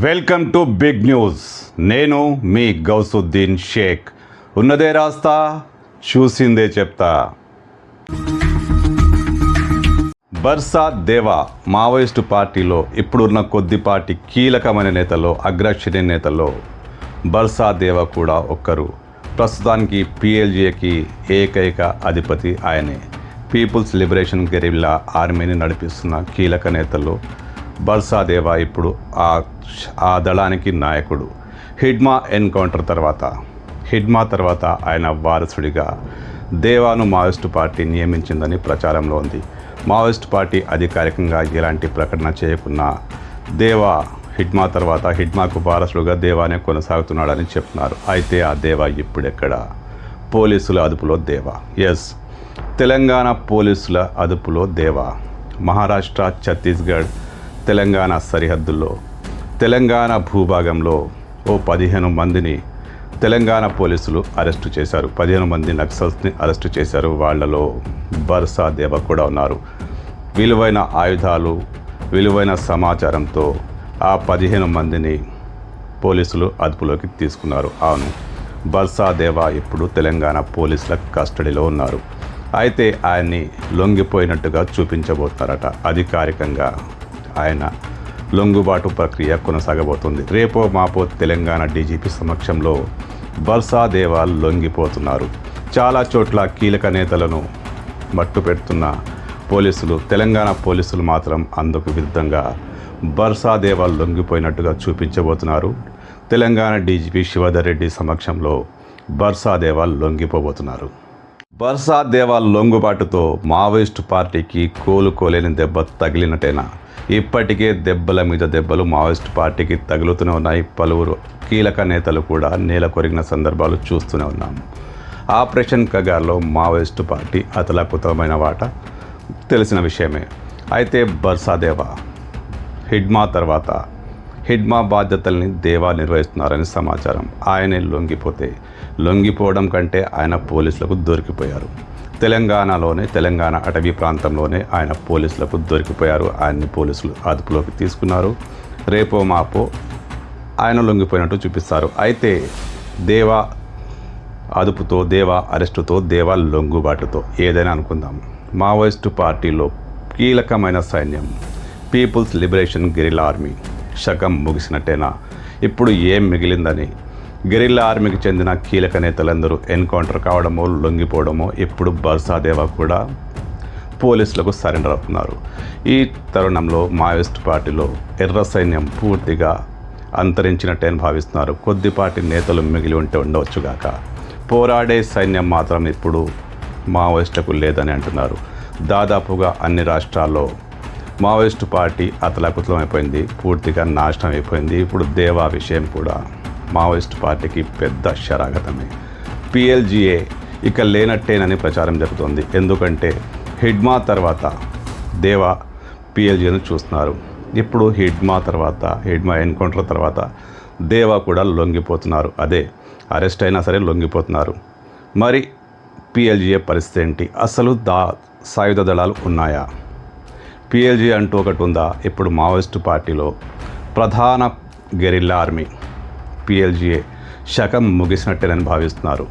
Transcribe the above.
Welcome to big news. నేను మీ గౌసుద్దీన్ షేక్. ఉన్నదే రాస్తా చూసిందే చెప్తా. బర్సా దేవా మావోయిస్టు పార్టీలో ఇప్పుడున్న కొద్దిపాటి కీలకమైన నేతల్లో అగ్రశ్రేణి నేతల్లో బర్సా దేవా కూడా ఒక్కరు. ప్రస్తుతానికి పిఎల్జేకి ఏకైక అధిపతి ఆయనే. పీపుల్స్ లిబరేషన్ గెరిల్లా ఆర్మీని నడిపిస్తున్న కీలక నేతల్లో బర్సా దేవా ఇప్పుడు ఆ ఆ దళానికి నాయకుడు. హిడ్మా ఎన్కౌంటర్ తర్వాత. హిడ్మా తర్వాత ఆయన వారసుడిగా దేవాను మావోయిస్టు పార్టీ నియమించిందని ప్రచారంలో ఉంది. మావోయిస్టు పార్టీ అధికారికంగా ఎలాంటి ప్రకటన చేయకున్నా దేవా హిడ్మా తర్వాత హిడ్మాకు వారసుడుగా దేవానే కొనసాగుతున్నాడని చెప్తున్నారు. అయితే ఆ దేవా ఇప్పుడెక్కడ? పోలీసుల అదుపులో దేవా? ఎస్. తెలంగాణ పోలీసుల అదుపులో దేవా? మహారాష్ట్ర ఛత్తీస్గఢ్ తెలంగాణ సరిహద్దుల్లో తెలంగాణ భూభాగంలో ఓ పదిహేను మందిని తెలంగాణ పోలీసులు అరెస్టు చేశారు. పదిహేను మంది నక్సల్స్ని అరెస్టు చేశారు. వాళ్ళలో బర్సా దేవ కూడా ఉన్నారు. విలువైన ఆయుధాలు విలువైన సమాచారంతో ఆ పదిహేను మందిని పోలీసులు అదుపులోకి తీసుకున్నారు. అవును బర్సా దేవా ఇప్పుడు తెలంగాణ పోలీసుల కస్టడీలో ఉన్నారు. అయితే ఆయన్ని లొంగిపోయినట్టుగా చూపించబోతున్నారట అధికారికంగా. ఆయన లొంగుబాటు ప్రక్రియ కొనసాగబోతుంది. రేపో మాపో తెలంగాణ డీజీపీ సమక్షంలో బర్సా లొంగిపోతున్నారు. చాలా చోట్ల కీలక నేతలను మట్టు పెడుతున్న పోలీసులు తెలంగాణ పోలీసులు మాత్రం అందుకు విరుద్ధంగా బర్సా లొంగిపోయినట్టుగా చూపించబోతున్నారు. తెలంగాణ డీజీపీ శివధర్ రెడ్డి సమక్షంలో బర్సా లొంగిపోబోతున్నారు. బర్సా దేవా లొంగుబాటుతో మావోయిస్టు పార్టీకి కోలుకోలేని దెబ్బ తగిలినట్టేనా? ఇప్పటికే దెబ్బల మీద దెబ్బలు మావోయిస్టు పార్టీకి తగులుతూనే ఉన్నాయి. పలువురు కీలక నేతలు కూడా నేల కొరిగిన సందర్భాలు చూస్తూనే ఉన్నాము ఆపరేషన్ కగార్లో మావోయిస్టు పార్టీ అతలాకుతమైన వాట తెలిసిన విషయమే. అయితే బర్సాదేవా హిడ్మా తర్వాత హిడ్మా బాధ్యతల్ని దేవా నిర్వహిస్తున్నారని సమాచారం. ఆయనే లొంగిపోతే లొంగిపోవడం కంటే ఆయన పోలీసులకు దొరికిపోయారు. తెలంగాణలోనే తెలంగాణ అటవీ ప్రాంతంలోనే ఆయన పోలీసులకు దొరికిపోయారు. ఆయన్ని పోలీసులు అదుపులోకి తీసుకున్నారు. రేపో మాపో ఆయన లొంగిపోయినట్టు చూపిస్తారు. అయితే దేవా అదుపుతో దేవా అరెస్టుతో దేవా లొంగుబాటుతో ఏదైనా అనుకుందాం. మావోయిస్టు పార్టీలో కీలకమైన సైన్యం పీపుల్స్ లిబరేషన్ గెరిల్ ఆర్మీ. శకం ముగిసినట్టేనా? ఇప్పుడు ఏం మిగిలిందని? గెరిల్లా ఆర్మీకి చెందిన కీలక నేతలందరూ ఎన్కౌంటర్ కావడమో లొంగిపోవడమో ఇప్పుడు బర్సాదేవా కూడా పోలీసులకు సరెండర్ అవుతున్నారు. ఈ తరుణంలో మావోయిస్ట్ పార్టీలో ఎర్ర సైన్యం పూర్తిగా అంతరించినట్టేని భావిస్తున్నారు. కొద్దిపాటి నేతలు మిగిలి ఉంటే ఉండవచ్చుగాక పోరాడే సైన్యం మాత్రం ఇప్పుడు మావోయిస్టులకు లేదని అంటున్నారు. దాదాపుగా అన్ని రాష్ట్రాల్లో మావోయిస్టు పార్టీ అతలాకుతలం అయిపోయింది పూర్తిగా నాశనం అయిపోయింది. ఇప్పుడు దేవా విషయం కూడా మావోయిస్టు పార్టీకి పెద్ద శరాగతమే పిఎల్జిఏ ఇక లేనట్టేనని ప్రచారం జరుగుతోంది. ఎందుకంటే హిడ్మా తర్వాత దేవా పిఎల్జీని చూస్తున్నారు. ఇప్పుడు హిడ్మా తర్వాత హిడ్మా ఎన్కౌంటర్ తర్వాత దేవా కూడా లొంగిపోతున్నారు. అదే అరెస్ట్ అయినా సరే లొంగిపోతున్నారు. మరి పిఎల్జీఏ పరిస్థితి ఏంటి? అసలు దా సాయుధ దళాలు ఉన్నాయా? పిఎల్జీ అంటూ ఒకటి ఉందా? ఇప్పుడు మావోయిస్టు పార్టీలో ప్రధాన గెరిల్లా ఆర్మీ పిఎల్జీఏ శకం ముగిసినట్టేనని భావిస్తున్నారు.